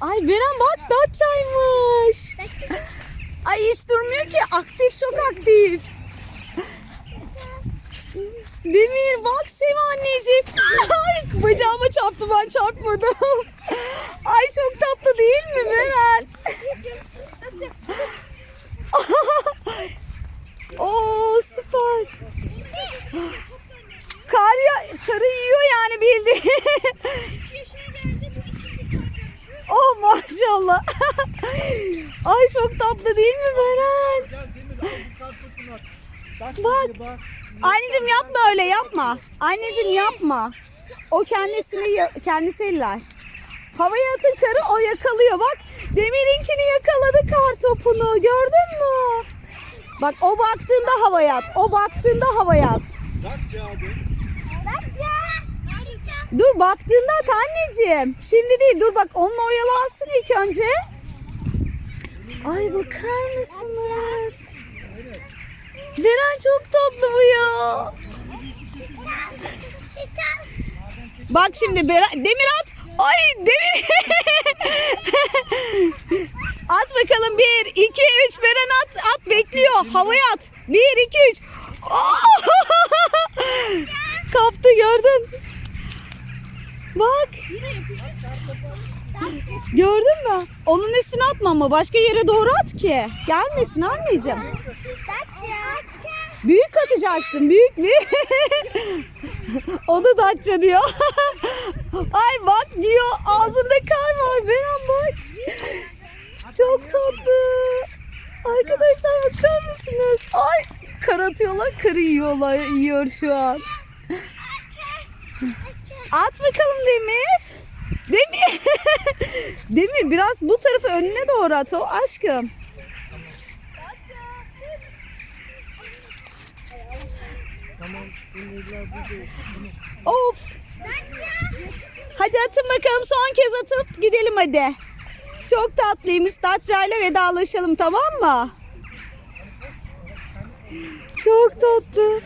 Ay Beren bak Datça'ymış. Ay hiç durmuyor ki. Aktif çok aktif. Demir bak Sev anneciğim. Ay bacağıma çarptı ben çarpmadım. Ay çok tatlı değil mi Beren? Oo süper. Kar ya, karı yiyor yani bildiğin. oh maşallah. Ay çok tatlı değil mi Beren? Bak. Anneciğim yapma öyle yapma. Anneciğim yapma. O kendisini kendisi eller. Havaya atın karı o yakalıyor bak. Demir'inkini yakaladı kar topunu gördün mü? Bak o baktığında havaya at. O baktığında havaya at. Dur baktığında at anneciğim. Şimdi değil dur bak onunla oyalansın ilk önce. Ay bakar mısınız? Beren çok tatlı bu ya. Bak şimdi Beren, Demir at. Ay Demir. at bakalım. Bir, iki, üç. Beren at. At bekliyor. Havaya at. Bir, iki, üç. Kaptı gördün. Bak. Gördün mü? Onun üstüne atma ama başka yere doğru at ki. Gelmesin anneciğim. Büyük atacaksın. Büyük büyük. o da Datça diyor. Ay bak diyor ağzında kar var. Beren bak. Çok tatlı. Arkadaşlar bakar mısınız? Ay kar atıyorlar, karı yiyorlar, yiyor şu an. At bakalım Demir. Demir. Demir biraz bu tarafı önüne doğru at o aşkım. Of. Hadi atın bakalım son kez atıp gidelim hadi. Çok tatlıymış. Datça'yla vedalaşalım tamam mı? Çok tatlı.